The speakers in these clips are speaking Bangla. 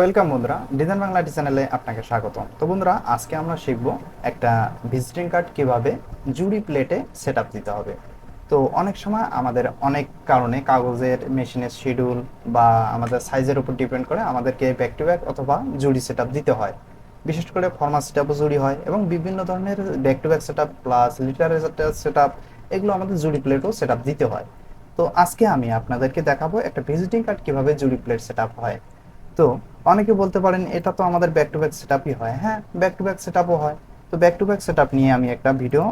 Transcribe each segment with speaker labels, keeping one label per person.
Speaker 1: ওয়েলকাম বন্ধুরা, ডিজাইন বাংলা চ্যানেলে আপনাকে স্বাগত তো বন্ধুরা, আজকে আমরা শিখব একটা ভিজিটিং কার্ড কীভাবে জুড়ি প্লেটে সেট দিতে হবে। তো অনেক সময় আমাদের অনেক কারণে কাগজের, মেশিনের শিডিউল বা আমাদের সাইজের উপর ডিপেন্ড করে আমাদেরকে ব্যাক টু ব্যাক অথবা জুড়ি সেট দিতে হয়। বিশেষ করে ফর্মাল সেট জুড়ি হয় এবং বিভিন্ন ধরনের back to back set plus literature set এগুলো আমাদের জুড়ি প্লেটও সেট দিতে হয়। তো আজকে আমি আপনাদেরকে দেখাবো একটা ভিজিটিং কার্ড কীভাবে জুড়ি প্লেট সেট হয়। তো অনেকে বলতে পারেন, এটা তো আমাদের ব্যাক টু ব্যাক সেটআপই হয়। হ্যাঁ ব্যাক টু ব্যাক সেটআপও হয়। তো ব্যাক টু ব্যাক সেটআপ নিয়ে আমি একটা ভিডিও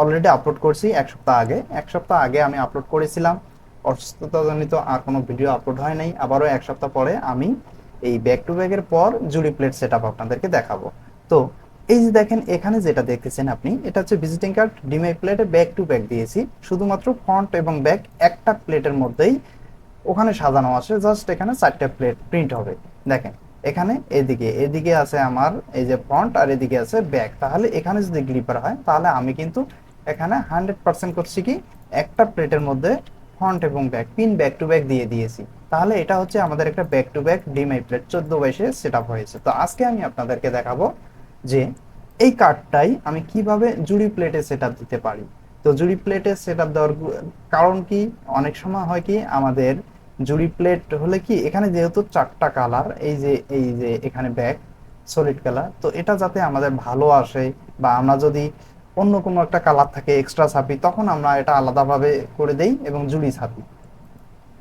Speaker 1: অলরেডি আপলোড করছি, এক সপ্তাহ আগে। এক সপ্তাহ আগে আমি আপলোড করেছিলাম। অসুস্থতাজনিত আর কোনো ভিডিও আপলোড হয় নাই। আবারও এক সপ্তাহ পরে আমি এই ব্যাক টু ব্যাকের পর জুড়ি প্লেট সেটআপ আপনাদেরকে দেখাবো। তো এই যে দেখেন, এখানে যেটা দেখতেছেন আপনি, এটা হচ্ছে ভিজিটিং কার্ড ডিমাই প্লেটে ব্যাক টু ব্যাক দিয়েছি। শুধুমাত্র ফ্রন্ট এবং ব্যাক একটা প্লেটের মধ্যেই ওখানে সাজানো আছে জাস্ট এখানে চারটা প্লেট প্রিন্ট হবে। দেখেন, এখানে এদিকে এদিকে আছে আমার এই যে ফ্রন্ট আর এদিকে আছে ব্যাক তাহলে এখানে যদি গ্লিপার হয়, তাহলে আমি কিন্তু এখানে হান্ড্রেড পার্সেন্ট করছি কি? একটা প্লেটের মধ্যে ফ্রন্ট এবং back pin back to back দিয়ে দিয়েছি। তাহলে এটা হচ্ছে আমাদের একটা back to back demy plate চোদ্দ বাইশে সেট আপ হয়েছে। তো আজকে আমি আপনাদেরকে দেখাবো যে এই কার্ডটাই আমি কীভাবে জুড়ি প্লেটে সেট দিতে পারি। তো জুরি প্লেটে সেট আপ দেওয়ার কারণ কি? অনেক সময় হয় কি, আমাদের জুরি প্লেট হলে কি, এখানে যেহেতু চারটা কালার এই যে এই যে এখানে ব্যাক সলিড কালার তো এটা যাতে আমাদের ভালো আসে বা আমরা যদি অন্য কোনো একটা কালার থাকে এক্সট্রা ছাপি, তখন আমরা এটা আলাদাভাবে করে দেই এবং জুড়ি ছাপি।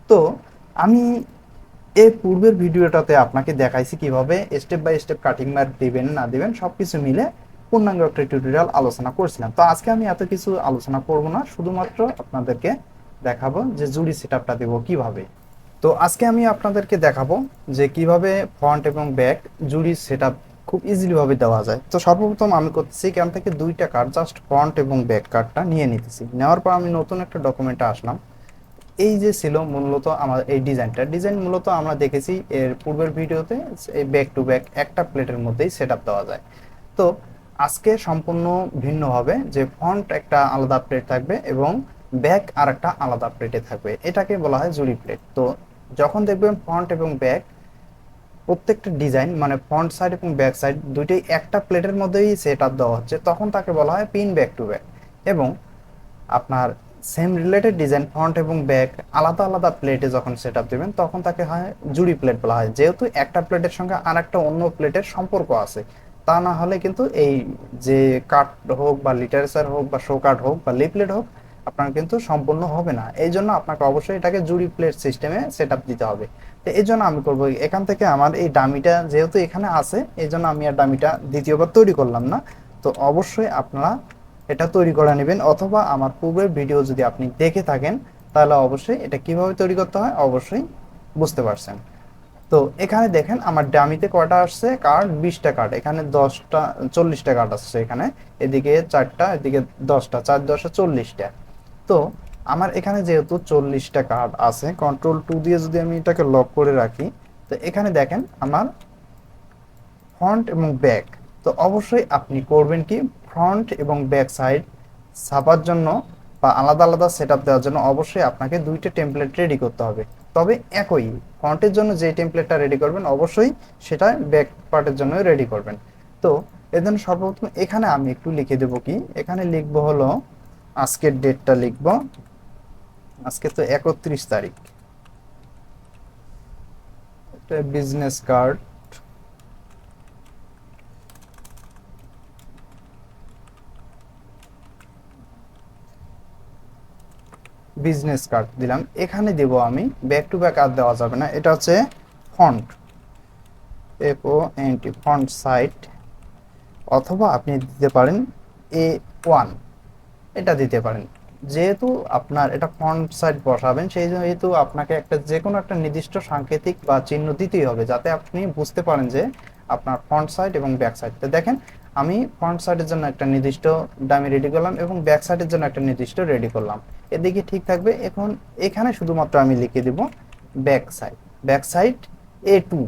Speaker 1: তো আমি এর পূর্বের ভিডিওটাতে আপনাকে দেখাইছি কীভাবে স্টেপ বাই স্টেপ কাটিং মার দিবেন, না দিবেন, সবকিছু মিলে পূর্ণাঙ্গ একটা টিউটোরিয়াল আলোচনা করছিলাম। তো আজকে আমি এত কিছু আলোচনা করব না, শুধুমাত্র আপনাদেরকে দেখাবো যে জুড়ি সেটআপটা দেব কীভাবে। তো আজকে আমি আপনাদেরকে দেখাবো যে কীভাবে ফ্রন্ট এবং ব্যাক জুড়ি সেটআপ খুব ইজিলি ভাবে দেওয়া যায়। তো সর্বপ্রথম আমি করতেছি, এখান থেকে দুইটা কার্ড জাস্ট ফ্রন্ট এবং ব্যাক কার্ডটা নিয়ে নিতেছি। নেওয়ার পর আমি নতুন একটা ডকুমেন্টে আসলাম। এই যে ছিল মূলত আমার এই ডিজাইনটা। ডিজাইন মূলত আমরা দেখেছি এর পূর্বের ভিডিওতে ব্যাক টু ব্যাক একটা প্লেটের মধ্যেই সেট দেওয়া যায়। তো আজকে সম্পূর্ণ ভিন্ন হবে যে ফ্রন্ট একটা আলাদা প্লেট থাকবে এবং ব্যাক আর একটা আলাদা প্লেটে থাকবে। এটাকে বলা হয় জুড়ি প্লেট তো যখন দেখবেন ফ্রন্ট এবং ব্যাক প্রত্যেকটা ডিজাইন মানে ফ্রন্ট সাইড এবং ব্যাক সাইড দুইটাই একটা প্লেটের মধ্যেই সেট আপ দেওয়া হচ্ছে, তখন তাকে বলা হয় পিন ব্যাক টু ব্যাক এবং আপনার সেম রিলেটেড ডিজাইন ফ্রন্ট এবং ব্যাক আলাদা আলাদা প্লেটে যখন সেট আপ দেবেন, তখন তাকে হয় জুড়ি প্লেট বলা হয়। যেহেতু একটা প্লেটের সঙ্গে আর একটা অন্য প্লেটের সম্পর্ক আছে তা না হলে কিন্তু এই যে কার্ড হোক বা লিটারেচার হোক বা শো কার্ড হোক বা লিপলেট হোক, আপনার কিন্তু সম্পূর্ণ হবে না। এই জন্য আপনাকে অবশ্যই এটাকে জুরি প্লেট সিস্টেমে সেট দিতে হবে। তো এই জন্য আমি করব, এখান থেকে আমার এই ডামিটা যেহেতু এখানে আছে, এই জন্য আমি আর ডামিটা দ্বিতীয়বার তৈরি করলাম না। তো অবশ্যই আপনারা এটা তৈরি করে নেবেন, অথবা আমার পূর্বের ভিডিও যদি আপনি দেখে থাকেন, তাহলে অবশ্যই এটা কীভাবে তৈরি করতে হয়, অবশ্যই বুঝতে পারছেন। তো এখানে দেখেন আমার ডামিতে কয়টা আসছে? কার্ড বিশটা কার্ড। এখানে দশটা, চল্লিশটা কার্ড আসছে এখানে। এদিকে চারটা, এদিকে দশটা, চার দশটা চল্লিশটা। তো আমার এখানে যেহেতু চল্লিশটা কার্ড আছে কন্ট্রোল টু দিয়ে যদি আমি এটাকে লক করে রাখি, তো এখানে দেখেন আমার ফ্রন্ট এবং ব্যাক তো অবশ্যই আপনি করবেন কি ফ্রন্ট এবং ব্যাক সাইড ছাপার জন্য বা আলাদা আলাদা সেট দেওয়ার জন্য অবশ্যই আপনাকে দুইটা টেমপ্লেট রেডি করতে হবে। তবে একই, ফন্টের জন্য যে টেমপ্লেটটা রেডি করবেন, অবশ্যই সেটা ব্যাক পার্টের জন্য রেডি করবেন। তো, এর জন্য সর্বপ্রথম এখানে আমি একটু লিখে দেব কি, এখানে লিখব হলো, আজকের ডেটটা লিখব, আজকে তো একত্রিশ তারিখ। বিজনেস কার্ড বিজনেস কার্ড দিলাম। এখানে দেব আমি ব্যাক টু ব্যাক আর দেওয়া যাবে না। এটা হচ্ছে font F O N T font site অথবা আপনি দিতে পারেন এ ওয়ান এটা দিতে পারেন। যেহেতু আপনার এটা ফন্ট সাইড বসাবেন, সেই যেহেতু আপনাকে একটা যে কোনো একটা নির্দিষ্ট সাংকেতিক বা চিহ্ন দিতেই হবে, যাতে আপনি বুঝতে পারেন যে আপনার ফ্রন্ট সাইড এবং ব্যাক সাইড তো দেখেন আমি ফ্রন্ট সাইডের জন্য একটা নির্দিষ্ট দামি রেডি করলাম এবং ব্যাক সাইডের জন্য একটা নির্দিষ্ট রেডি করলাম। এদিকে ঠিক থাকবে, এখন এখানে শুধুমাত্র আমি লিখে দিব back side back side A to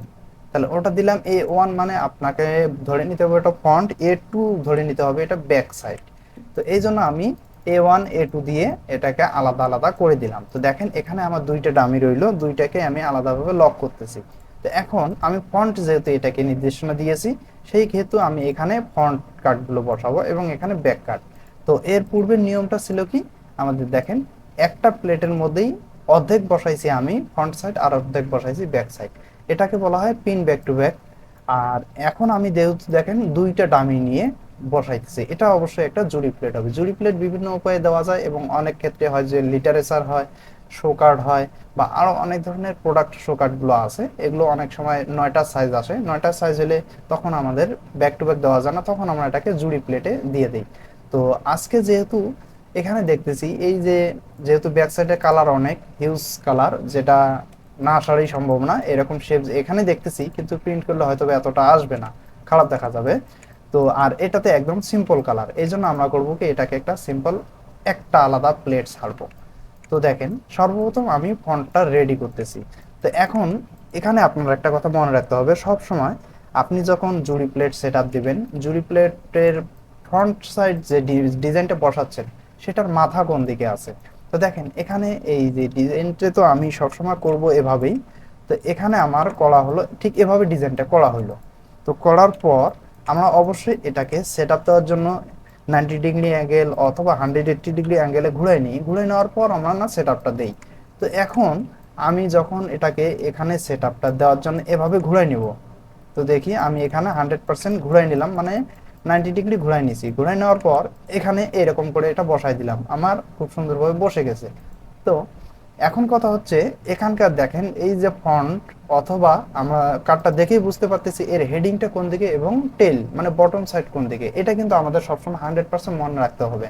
Speaker 1: তাহলে ওটা দিলাম এ ওয়ান মানে আপনাকে ধরে নিতে হবে এটা ফ্রন্ট এ টু ধরে নিতে হবে এটা ব্যাক সাইড তো এই জন্য আমি এ ওয়ান এ টু দিয়ে এটাকে আলাদা আলাদা করে দিলাম। তো দেখেন এখানে আমার দুইটা ডামি রইল, দুইটাকে আমি আলাদাভাবে লক করতেছি। তো এখন আমি ফন্ট যেহেতু এটাকে নির্দেশনা দিয়েছি, সেই ক্ষেত্রে আমি এখানে ফন্ট কার্ডগুলো বসাবো এবং এখানে ব্যাক কার্ড তো এর পূর্বের নিয়মটা ছিল কি? আমাদের দেখেন, একটা প্লেটের মধ্যেই অর্ধেক বসাইছি আমি ফ্রন্ট সাইড আর অর্ধেক বসাইছি ব্যাক সাইড এটাকে বলা হয় পিন ব্যাক টু ব্যাক আর এখন আমি যেহেতু দেখেন, দুইটা ডামি নিয়ে বসাইতেছি, এটা অবশ্যই একটা জুড়ি প্লেট হবে। জুড়ি প্লেট বিভিন্ন উপায়ে দেওয়া যায় এবং অনেক ক্ষেত্রে হয় যে লিটারেচার হয় শো কার্ড হয় বা আরও অনেক ধরনের প্রোডাক্ট শো কার্ডগুলো আছে, এগুলো অনেক সময় নয়টা সাইজ আসে। নয়টা সাইজ হলে তখন আমাদের ব্যাক টু ব্যাক দেওয়া যায় না, তখন আমরা এটাকে জুড়ি প্লেটে দিয়ে দিই। তো আজকে যেহেতু এখানে দেখতেছি, এই যে যেহেতু ব্যাক সাইডে কালার অনেক হিউজ কালার যেটা না আসারই সম্ভব না, এরকম শেপ এখানে দেখতেছি, কিন্তু প্রিন্ট করলে হয়তো এতটা আসবে না, খারাপ দেখা যাবে। তো আর এটাতে একদম সিম্পল কালার এই জন্য আমরা করব কি, এটাকে একটা সিম্পল একটা আলাদা প্লেট ছাড়বো। তো দেখেন, সর্বপ্রথম আমি ফন্টটা রেডি করতেছি। তো এখন এখানে আপনার একটা কথা মনে রাখতে হবে সব সময় আপনি যখন জুড়ি প্লেট সেট আপ দিবেন, জুড়ি প্লেটের ফ্রন্ট সাইড যে ডিজাইনটা বসাচ্ছেন, সেটার মাথা কোন দিকে আছে? তো দেখেন, এখানে এই যে ডিজাইনটা তো আমি সবসময় করব এভাবেই, তো এখানে আমার করা হলো, ঠিক এভাবে ডিজাইনটা করা হলো তো করার পর আমরা অবশ্যই এটাকে সেট আপ দেওয়ার জন্য নাইনটি ডিগ্রি অ্যাঙ্গেল অথবা হান্ড্রেড এইট্টি ডিগ্রি অ্যাঙ্গেলে ঘুরাই নিই ঘুরে নেওয়ার পর আমরা না সেট আপটা দিই। তো এখন আমি যখন এটাকে এখানে সেট আপটা দেওয়ার জন্য এভাবে ঘুরাই নিব, তো দেখি আমি এখানে হান্ড্রেড পার্সেন্ট ঘুরাই নিলাম মানে নাইনটি ডিগ্রি ঘুরাই নিছি। ঘুরাই নেওয়ার পর এখানে এরকম করে এটা বসাই দিলাম। আমার খুব সুন্দরভাবে বসে গেছে। তো এখন কথা হচ্ছে, এখানকার দেখেন এই যে ফন্ট অথবা আমরা কার্ডটা দেখেই বুঝতে পারতেছি এর হেডিংটা কোন দিকে এবং টেল মানে বটম সাইড কোন দিকে। এটা কিন্তু আমাদের সবসময় হান্ড্রেড পার্সেন্ট মনে রাখতে হবে।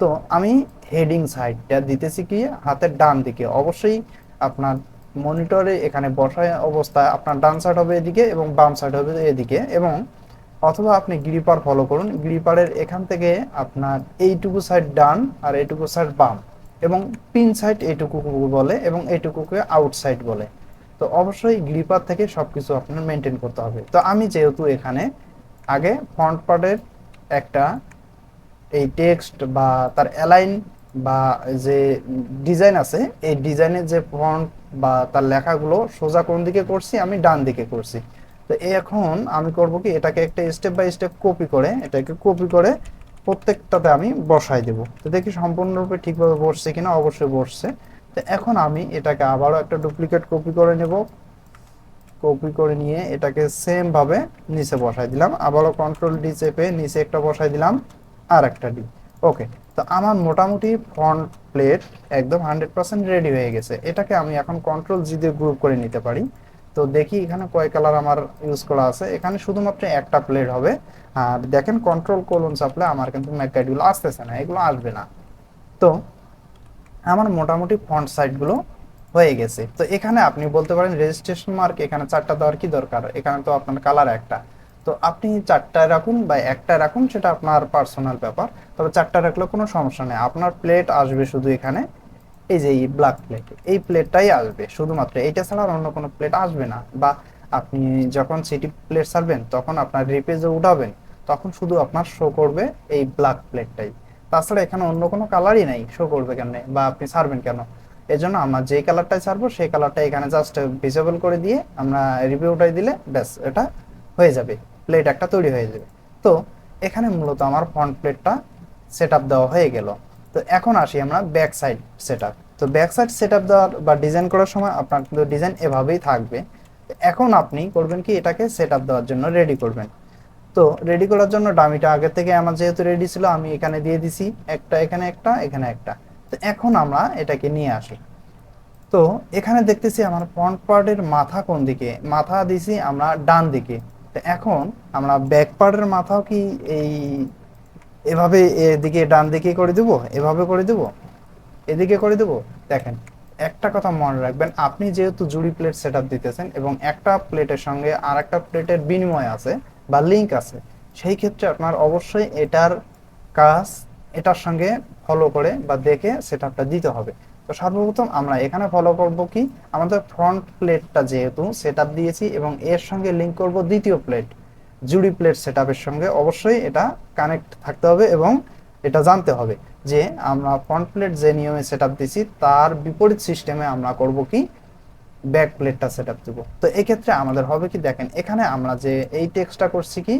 Speaker 1: তো আমি হেডিং সাইডটা দিতেছি কি, হাতের ডান দিকে। অবশ্যই আপনার মনিটরে এখানে বসায় অবস্থায় আপনার ডান সাইড হবে এদিকে এবং বাম সাইড হবে এদিকে এবং অথবা আপনি গ্রিপার ফলো করুন। গ্রিপারের এখান থেকে আপনার এইটুকু সাইড ডান আর এইটুকু সাইড বাম। এবং পিন সাইড এইটুকু বলে এবং এইটুকুকে আউটসাইড বলে। তো অবশ্যই গ্রিপার থেকে সব কিছু আপনার মেনটেন করতে হবে। তো আমি যেহেতু এখানে আগে ফ্রন্ট পার্টের একটা এই টেক্সট বা তার অ্যালাইন বা যে ডিজাইন আছে, এই ডিজাইনের যে ফ্রন্ট বা তার লেখাগুলো সোজা কোন দিকে করছি, আমি ডান দিকে করছি। তো এখন আমি করব কি, এটাকে একটা স্টেপ বাই স্টেপ কপি করে, এটাকে কপি করে প্রত্যেকটাতে আমি বসাই দেব। তো দেখি সম্পূর্ণরূপে ঠিকভাবে বসছে কিনা? অবশ্যই বসছে। তো এখন আমি এটাকে আবারও একটা ডুপ্লিকেট কপি করে নেব। কপি করে নিয়ে এটাকে সেম ভাবে নিচে বসাই দিলাম। আবারও কন্ট্রোল ডি চেপে নিচে একটা বসাই দিলাম। আর একটা ডি ওকে তো আমার মোটামুটি ফ্রন্ট প্লেট একদম হান্ড্রেড পার্সেন্ট রেডি হয়ে গেছে। এটাকে আমি এখন কন্ট্রোল জি দিয়ে গ্রুপ করে নিতে পারি। তো দেখি এখানে কয় কালার আমার ইউজ করা আছে। এখানে শুধুমাত্র একটা প্লেট হবে। আর দেখেন কন্ট্রোল কোলন চাপলে আমার কিন্তু ম্যাকগাইডগুলো আসতেছে না, এগুলো আসবে না। তো আমার মোটামুটি ফ্রন্ট সাইডগুলো হয়ে গেছে। তো এখানে আপনি বলতে পারেন রেজিস্ট্রেশন মার্ক এখানে চারটা দেওয়ার কি দরকার? এখানে তো আপনার কালার একটা। তো আপনি চারটায় রাখুন বা একটা রাখুন, সেটা আপনার পার্সোনাল ব্যাপার। তবে চারটা রাখলে কোনো সমস্যা নেই। আপনার প্লেট আসবে শুধু এখানে। এই যে এই ব্ল্যাক প্লেট এই প্লেটটাই আসবে শুধুমাত্র। এইটা ছাড়া আর অন্য কোনো প্লেট আসবে না। বা আপনি যখন সিটি প্লেট ছাড়বেন, তখন আপনার রিপেজে উঠাবেন, তখন শুধু আপনার শো করবে এই ব্ল্যাক প্লেটটাই তাছাড়া এখানে অন্য কোনো কালারই নাই শো করবে কেন বা আপনি ছাড়বেন কেন? এজন্য আমরা যে কালারটাই ছাড়বো, সেই কালারটা এখানে জাস্ট ভিজেবল করে দিয়ে আমরা রিভিউ উঠাই দিলে ব্যাস, এটা হয়ে যাবে। প্লেট একটা তৈরি হয়ে যাবে। তো এখানে মূলত আমার ফ্রন্ট প্লেটটা সেট দেওয়া হয়ে গেল। তো এখন আসি আমরা ব্যাক সাইড সেট তো ব্যাক সাইড সেট আপ দেওয়ার বা ডিজাইন করার সময় আপনার কিন্তু ডিজাইন এভাবেই থাকবে। এখন আপনি করবেন কি, এটাকে সেট আপ দেওয়ার জন্য রেডি করবেন। তো রেডি করার জন্য ডামিটা আগে থেকে আমার যেহেতু রেডি ছিল, আমি এখানে দিয়ে দিছি, একটা এখানে একটা এখানে একটা। তো এখন আমরা এটাকে নিয়ে আসি। তো এখানে দেখতেছি আমার ফ্রন্ট পার্টের মাথা কোন দিকে? মাথা দিছি আমরা ডান দিকে। তো এখন আমরা ব্যাক পার্টের মাথাও কি এই এভাবে এদিকে ডান দিকে করে দেব, এভাবে করে দেব, এদিকে করে দেব। দেখেন, একটা কথা মনে রাখবেন, আপনি যেহেতু জুড়ি প্লেট সেট দিতেছেন এবং একটা প্লেটের সঙ্গে আর একটা প্লেটের বিনিময় আছে বা লিঙ্ক আছে, সেই ক্ষেত্রে আপনার অবশ্যই এটার কাজ, এটার সঙ্গে ফলো করে বা দেখে সেট দিতে হবে। তো সর্বপ্রথম আমরা এখানে ফলো করব কি? আমাদের ফ্রন্ট প্লেটটা যেহেতু সেট দিয়েছি এবং এর সঙ্গে লিঙ্ক করব দ্বিতীয় প্লেট জুড়ি প্লেট সেট সঙ্গে অবশ্যই এটা কানেক্ট থাকতে হবে এবং এটা জানতে হবে যে আমরা ফ্রন্ট প্লেট যে নিয়মে সেট দিছি তার বিপরীত সিস্টেমে আমরা করব কি? ব্যাক প্লেটটা সেট আপ দেবো। তো এক্ষেত্রে আমাদের হবে কি দেখেন, এখানে আমরা যে এই টেক্সটটা করছি কি,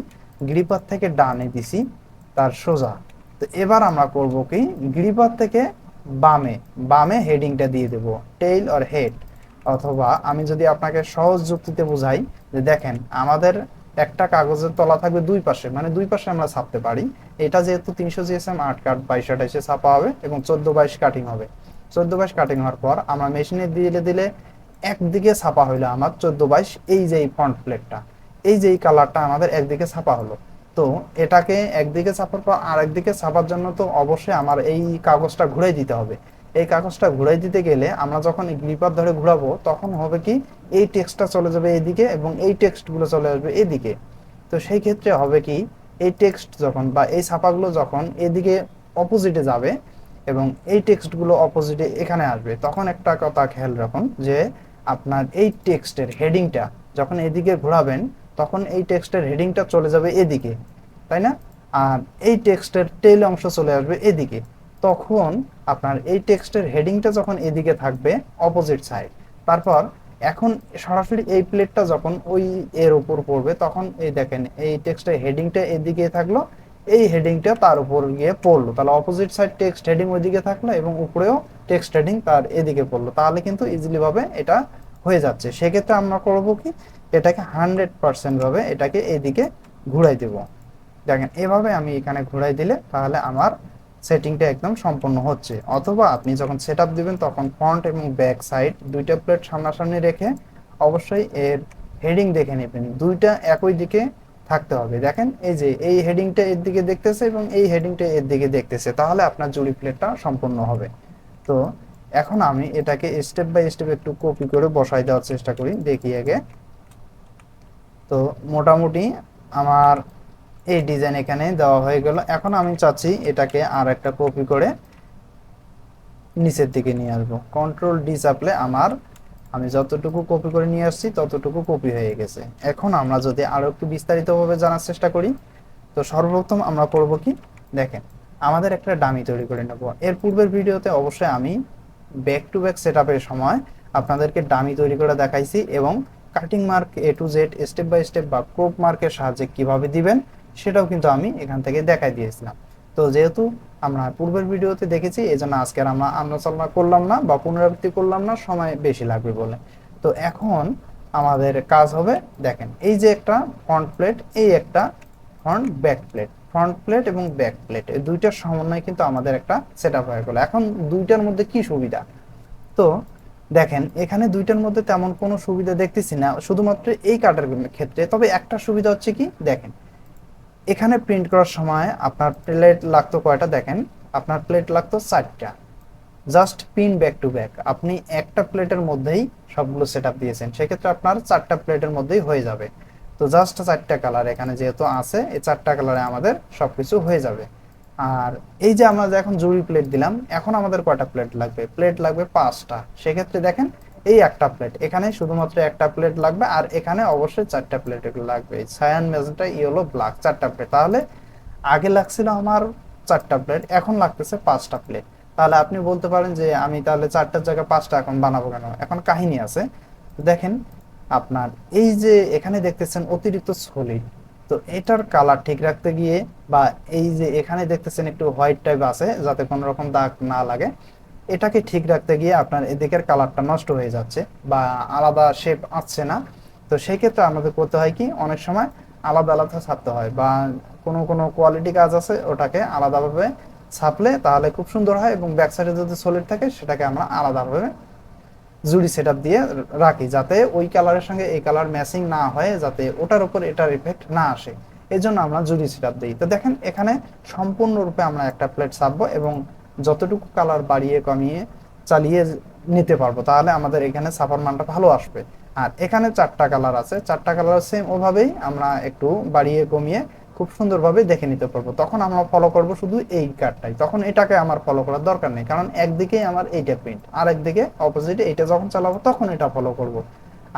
Speaker 1: গ্রিপার থেকে ডানে দিছি, তার সোজা। তো এবার আমরা করব কি, গ্রিপার থেকে বামে বামে হেডিংটা দিয়ে দেব, টেইল অর হেড। অথবা আমি যদি আপনাকে সহজ যুক্তিতে বোঝাই যে দেখেন, আমাদের একটা কাগজের তলা থাকবে দুই পাশে মানে দুই পাশে আমরা ছাপতে পারি। এটা যেহেতু তিনশো জিএসএম, আট কাট বাইশ আঠাইশে ছাপা হবে এবং চোদ্দ বাইশ কাটিং হবে। চোদ্দ বাইশ কাটিং হওয়ার পর আমরা মেশিনে দিলে দিলে একদিকে ছাপা হইল আমার চোদ্দ বাইশ, এই যে এই ফ্রন্ট প্লেটটা এই যে এই কালারটা আমাদের একদিকে ছাপা হলো। তো এটাকে একদিকে ছাপার পর আর একদিকে ছাপার জন্য তো অবশ্যই আমার এই কাগজটা ঘুরাই দিতে হবে। এই কাগজটা ঘুরাই দিতে গেলে আমরা যখন গ্রিপার ধরে ঘুরাবো, তখন হবে কি এই টেক্সটটা চলে যাবে এদিকে এবং এই টেক্সটগুলো চলে আসবে এদিকে। তো সেই ক্ষেত্রে হবে কি, এই টেক্সট যখন বা এই ছাপাগুলো যখন এদিকে অপোজিটে যাবে এবং এই টেক্সটগুলো অপোজিটে এখানে আসবে, তখন একটা কথা খেয়াল রাখুন যে আপনার এই টেক্সটের হেডিংটা যখন এদিকে ঘোরাবেন, তখন এই টেক্সটের হেডিংটা চলে যাবে এদিকে, তাই না? আর এই টেক্সটের টেল অংশ চলে আসবে এদিকে। তখন আপনার এই টেক্সটের হেডিংটা যখন এদিকে থাকবে অপোজিট সাইড তারপর এখন সরাসরি এই প্লেটটা যখন ওই এর উপর পড়বে, তখন এই দেখেন, এই টেক্সটের হেডিংটা এদিকে থাকল, এই হেডিংটা তার উপর গিয়ে পড়ল। তাহলে অপোজিট সাইড টেক্সট হেডিং ওইদিকে থাকল এবং উপরেও টেক্সট হেডিং তার এদিকে পড়ল। তাহলে কিন্তু ইজিলি ভাবে এটা হয়ে যাচ্ছে। সেক্ষেত্রে আমরা করব কি? এটাকে হান্ড্রেড পার্সেন্ট ভাবে এটাকে এদিকে ঘুরাই দেব। দেখেন, এভাবে আমি এখানে ঘুরাই দিলে তাহলে আমার সেটিংটা একদম সম্পূর্ণ হচ্ছে। অথবা আপনি যখন সেট আপ দিবেন, তখন ফ্রন্ট এবং ব্যাক সাইড দুইটা প্লেট সামনাসামনি রেখে অবশ্যই এর হেডিং দেখে নেবেন। দুইটা একই দিকে থাকতে হবে। দেখেন, এই যে এই হেডিংটা এর দিকে দেখতেছে এবং এই হেডিংটা এর দিকে দেখতেছে। তাহলে আপনার জুড়ি প্লেটটা সম্পূর্ণ হবে। তো এখন আমি এটাকে স্টেপ বাই স্টেপ একটু কপি করে বসাই দেওয়ার চেষ্টা করি। দেখি আগে। তো মোটামুটি আমার এই ডিজাইন এখানে দেওয়া হয়ে গেল। এখন আমি চাচ্ছি এটাকে আর একটা কপি করে নিচের দিকে নিয়ে আসব। কন্ট্রোল ডি চাপলে আমার, আমি যতটুকু কপি করে নিয়ে আসছি ততটুকু কপি হয়ে গেছে। এখন আমরা যদি আরও একটু বিস্তারিতভাবে জানার চেষ্টা করি, তো সর্বপ্রথম আমরা করব কি? দেখেন, আমাদের একটা ডামি তৈরি করে নেব। এর পূর্বের ভিডিওতে অবশ্যই আমি ব্যাক টু ব্যাক সেট সময় আপনাদেরকে ডামি তৈরি করে দেখাইছি এবং cutting mark A to Z step by step বা ক্রোপ মার্কের সাহায্যে কীভাবে দিবেন সেটাও কিন্তু আমি এখান থেকে দেখাই দিয়েছিলাম। তো যেহেতু আমরা পূর্বের ভিডিওতে দেখেছি এই জন্য আজকে আমরা আলোচনা করলাম না বা পুনরাবৃত্তি করলাম না, সময় বেশি লাগবে বলে। তো এখন আমাদের কাজ হবে, দেখেন, এই যে একটা ফ্রন্ট প্লেট এই একটা front back plate front plate এবং ব্যাক প্লেট এই দুইটার সমন্বয়ে কিন্তু আমাদের একটা সেট আপ হয়ে গেল। এখন দুইটার মধ্যে কি সুবিধা? তো দেখেন, এখানে দুইটার মধ্যে তেমন কোনো সুবিধা দেখতেছি না, শুধুমাত্র এই কার্ডের ক্ষেত্রে। তবে একটা সুবিধা হচ্ছে কি? দেখেন এখানে প্রিন্ট করার সময় আপনার প্লেট লাগতো কয়টা দেখেন? আপনার প্লেট লাগতো চারটা। Just pin back to back আপনি একটা প্লেটের মধ্যেই সবগুলো সেট আপ দিয়েছেন। সেক্ষেত্রে আপনার চারটা প্লেটের মধ্যেই হয়ে যাবে। তো জাস্ট চারটা কালার এখানে যেহেতু আছে, এই চারটা কালারে আমাদের সবকিছু হয়ে যাবে। আর এই যে আমরা এখন জুড়ি প্লেট দিলাম, এখন আমাদের কয়টা প্লেট লাগবে? প্লেট লাগবে পাঁচটা। সেক্ষেত্রে দেখেন এই একটা প্লেট এখানে শুধুমাত্র একটা প্লেট লাগবে আর এখানে অবশ্যই চারটা প্লেট লাগবে। সায়ান মেজেন্টা ইয়েলো ব্ল্যাক চারটা প্লেট তাহলে আগে লাগছিল আমার চারটা প্লেট এখন লাগতেছে পাঁচটা প্লেট তাহলে আপনি বলতে পারেন যে আমি তাহলে চারটার জায়গায় পাঁচটা এখন বানাবো কেন? এখন কাহিনী আছে। দেখেন আপনার, এই যে এখানে দেখতেছেন অতিরিক্ত সলিড তো এটার কালার ঠিক রাখতে গিয়ে বা এই যে এখানে দেখতেছেন একটু হোয়াইট টাইপ আছে, যাতে কোনো রকম দাগ না লাগে। এটাকে ঠিক রাখতে গিয়ে আপনার এদিকের কালারটা নষ্ট হয়ে যাচ্ছে বা আলাদা শেপ আসছে না। তো সেই ক্ষেত্রে আমাদের করতে হয় কি? অনেক সময় আলাদা আলাদা ছাপতে হয় বা কোনো কোনো কোয়ালিটি কাজ আছে, ওটাকে আলাদাভাবে ছাপলে তাহলে খুব সুন্দর হয় এবং ব্যাক সাইডে যদি সলিড থাকে, সেটাকে আমরা আলাদাভাবে জুড়ি সেট দিয়ে রাখি যাতে ওই কালারের সঙ্গে এই কালার ম্যাচিং না হয়, যাতে ওটার উপর এটার ইফেক্ট না আসে। এই জন্য আমরা জুড়ি সেট দিই। তো দেখেন, এখানে সম্পূর্ণরূপে আমরা একটা প্লেট ছাপবো এবং যতটুকু কালার বাড়িয়ে কমিয়ে চালিয়ে নিতে পারব, তাহলে আমাদের এখানে সাফার মানটা ভালো আসবে। আর এখানে চারটা কালার আছে, চারটা কালার সেম ওভাবেই আমরা একটু বাড়িয়ে কমিয়ে খুব সুন্দরভাবে দেখে নিতে পারব। তখন আমরা ফলো করব শুধু এই কার্ডটাই তখন এটাকে আমার ফলো করার দরকার নেই, কারণ একদিকে আমার এইটা প্রিন্ট আর একদিকে অপোজিটে এইটা যখন চালাবো তখন এটা ফলো করব।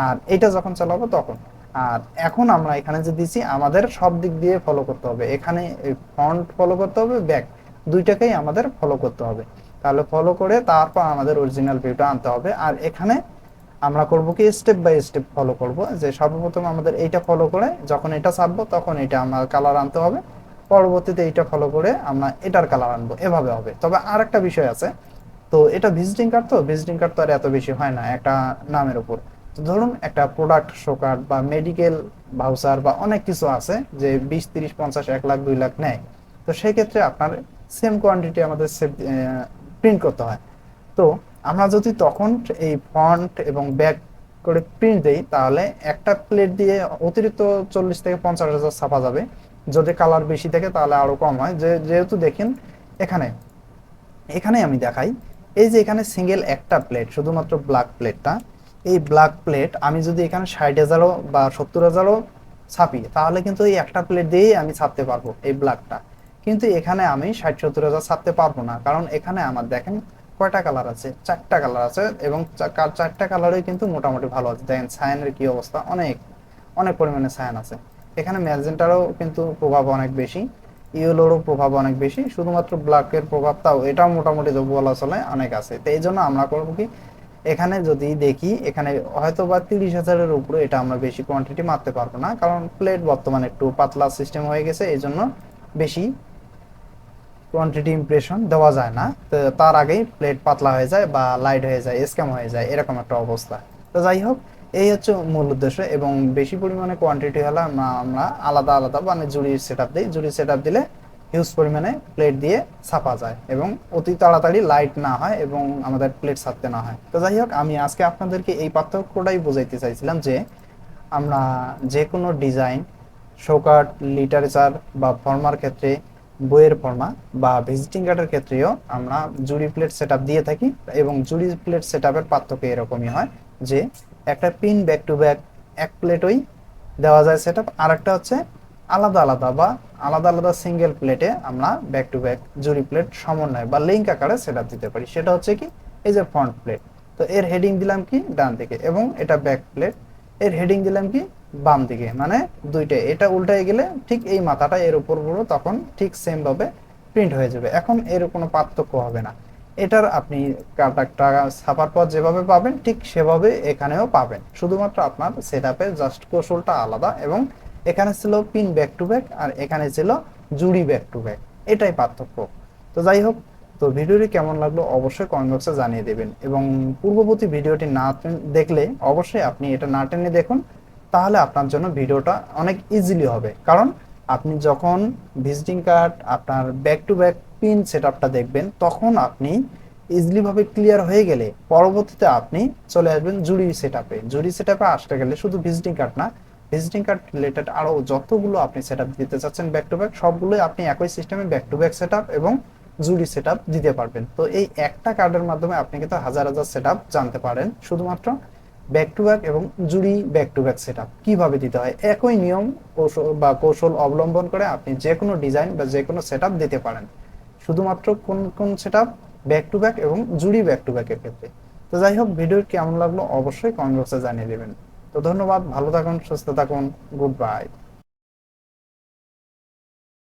Speaker 1: আর এটা যখন চালাবো তখন। আর এখন আমরা এখানে যে দিছি, আমাদের সব দিক দিয়ে ফলো করতে হবে। এখানে ফ্রন্ট ফলো করতে হবে ব্যাক দুইটাকেই আমাদের ফলো করতে হবে। তাহলে ফলো করে তারপর আমাদের অরিজিনাল ভিউটা আনতে হবে। আর এখানে আমরা করব কি স্টেপ বাই স্টেপ ফলো করব। যে সর্বপ্রথম আমাদের এইটা ফলো করে যখন এটা ছাপবো তখন এটা আমার কালার আনতে হবে। পরবর্তীতে এইটা ফলো করে আমরা এটার কালার আনব। এভাবে হবে। তবে আর একটা বিষয় আছে। তো এটা ভিজিটিং কার্ড তো? ভিজিটিং কার্ড তো আর এত বেশি হয় না একটা নামের উপর। তো ধরুন একটা প্রোডাক্ট শো কার্ড বা মেডিকেল ভাউচার বা অনেক কিছু আছে যে বিশ, তিরিশ, পঞ্চাশ, এক লাখ, দুই লাখ নেয়। তো সেই ক্ষেত্রে আপনার সেম কোয়ান্টিটি আমাদের সেভ প্রিন্ট করতে হয়। তো আমরা যদি তখন এই ফন্ট এবং ব্যাক করে প্রিন্ট দেই, তাহলে একটা প্লেট দিয়ে অতিরিক্ত চল্লিশ থেকে পঞ্চাশ হাজার ছাপা যাবে। যদি কালার বেশি থাকে, তাহলে আরও কম হয়। যে, যেহেতু দেখেন, এখানে এখানে আমি দেখাই, এই যে এখানে সিঙ্গেল একটা প্লেট শুধুমাত্র ব্ল্যাক প্লেটটা এই ব্ল্যাক প্লেট আমি যদি এখানে ষাট হাজারও বা সত্তর হাজারও ছাপি, তাহলে কিন্তু এই একটা প্লেট দিয়েই আমি ছাপতে পারব এই ব্ল্যাকটা কিন্তু এখানে আমি ষাট, সত্তর হাজার ছাপতে পারব না। কারণ এখানে আমার দেখেন কয়টা কালার আছে? চারটা কালার আছে এবং চারটা কালারই কিন্তু মোটামুটি ভালো আছে। দেখেন সায়ানের কি অবস্থা? অনেক অনেক পরিমাণে সায়ান আছে। এখানে ম্যাজেন্টারও কিন্তু প্রভাব অনেক বেশি, ইয়েলোরও প্রভাব অনেক বেশি, শুধুমাত্র ব্ল্যাকের প্রভাবটাও এটাও মোটামুটি বলা চলে অনেক আছে। তো এই জন্য আমরা করব কি, এখানে যদি দেখি, এখানে হয়তো বা তিরিশ হাজারের উপরে এটা আমরা বেশি কোয়ান্টিটি মারতে পারব না। কারণ প্লেট বর্তমানে একটু পাতলা সিস্টেম হয়ে গেছে এই জন্য বেশি কোয়ান্টিটি ইমপ্রেশন দেওয়া যায় না। তো তার আগেই প্লেট পাতলা হয়ে যায় বা লাইট হয়ে যায় স্ক্যাম হয়ে যায়, এরকম একটা অবস্থা। তো যাই হোক, এই হচ্ছে মূল উদ্দেশ্য এবং বেশি পরিমাণে কোয়ান্টিটি হলে আমরা আমরা আলাদা আলাদা মানে জুড়ির সেট আপ দিই। জুড়ির সেট আপ দিলে হিউজ পরিমাণে প্লেট দিয়ে ছাপা যায় এবং অতি তাড়াতাড়ি লাইট না হয় এবং আমাদের প্লেট ছাপতে না হয়। তো যাই হোক, আমি আজকে আপনাদেরকে এই পার্থক্যটাই বোঝাইতে চাইছিলাম যে, আমরা যে কোনো ডিজাইন শোকার্ট লিটারেচার বা ফর্মার ক্ষেত্রে বইয়ের ফর্মা বা ভিজিটিং কার্ডের ক্ষেত্রেও আমরা জুড়ি প্লেট সেট দিয়ে থাকি এবং জুড়ি প্লেট সেট পার্থক্য এরকমই হয় যে একটা পিন ব্যাক টু ব্যাক এক প্লেটই দেওয়া যায় সেট আপ আর একটা হচ্ছে আলাদা আলাদা বা আলাদা আলাদা সিঙ্গেল প্লেটে আমরা ব্যাক টু ব্যাক জুড়ি প্লেট সমন্বয় বা লিঙ্ক আকারে সেট দিতে পারি। সেটা হচ্ছে কি? এই যে ফ্রন্ট প্লেট তো এর হেডিং দিলাম কি? ডান দিকে। এবং এটা ব্যাক প্লেট এর হেডিং দিলাম কি? বাম দিকে মানে দুইটাই। এটা উল্টায় গেলে ঠিক এই মাথাটা এর উপর পুরো তখন ঠিক সেম ভাবে প্রিন্ট হয়ে যাবে। এখন এর কোনো পার্থক্য হবে না। এটার আপনি কাটারটা ছাপার পর যেভাবে পাবেন, ঠিক সেভাবে এখানেও পাবেন। শুধুমাত্র আপনার সেট আপের জাস্ট কৌশলটা আলাদা এবং এখানে ছিল পিন ব্যাক টু ব্যাক আর এখানে ছিল জুড়ি ব্যাক টু ব্যাক এটাই পার্থক্য। তো যাই হোক, তো ভিডিওটি কেমন লাগল অবশ্যই কমেন্ট বক্সে জানিয়ে দেবেন। এবং পূর্ববর্তী ভিডিওটি না দেখলে অবশ্যই আপনি এটা না টেনে দেখুন। তাহলে আপনার জন্য ভিডিওটা অনেক ইজিলি হবে। কারণ আপনি যখন ভিজিটিং কার্ড আপনার back to back pin set আপটা দেখবেন, তখন আপনি ইজিলি ভাবে ক্লিয়ার হয়ে গেলে পরবর্তীতে আপনি চলে আসবেন জুরি সেট আপে জুড়ি সেট আপে আসতে গেলে শুধু ভিজিটিং কার্ড না ভিজিটিং কার্ড রিলেটেড আরও যতগুলো আপনি সেট আপ দিতে চাচ্ছেন ব্যাক টু ব্যাক সবগুলোই আপনি একই সিস্টেমে ব্যাক টু ব্যাক সেট এবং জুরি সেট দিতে পারবেন। তো এই একটা কার্ডের মাধ্যমে আপনি কিন্তু হাজার হাজার সেট জানতে পারেন। শুধুমাত্র ব্যাক টু ব্যাক এবং জুড়ি ব্যাক টু ব্যাক সেট কীভাবে দিতে হয়? একই নিয়ম কৌশল বা কৌশল অবলম্বন করে আপনি যে কোনো ডিজাইন বা যে কোনো সেট দিতে পারেন। শুধুমাত্র কোন কোন সেট ব্যাক টু ব্যাক এবং জুড়ি ব্যাক টু ব্যাকের ক্ষেত্রে। তো যাই হোক ভিডিওর কেমন লাগল অবশ্যই কমেন্ট বক্সে জানিয়ে দেবেন। তো ধন্যবাদ, ভালো থাকুন, সুস্থ থাকুন গুড বাই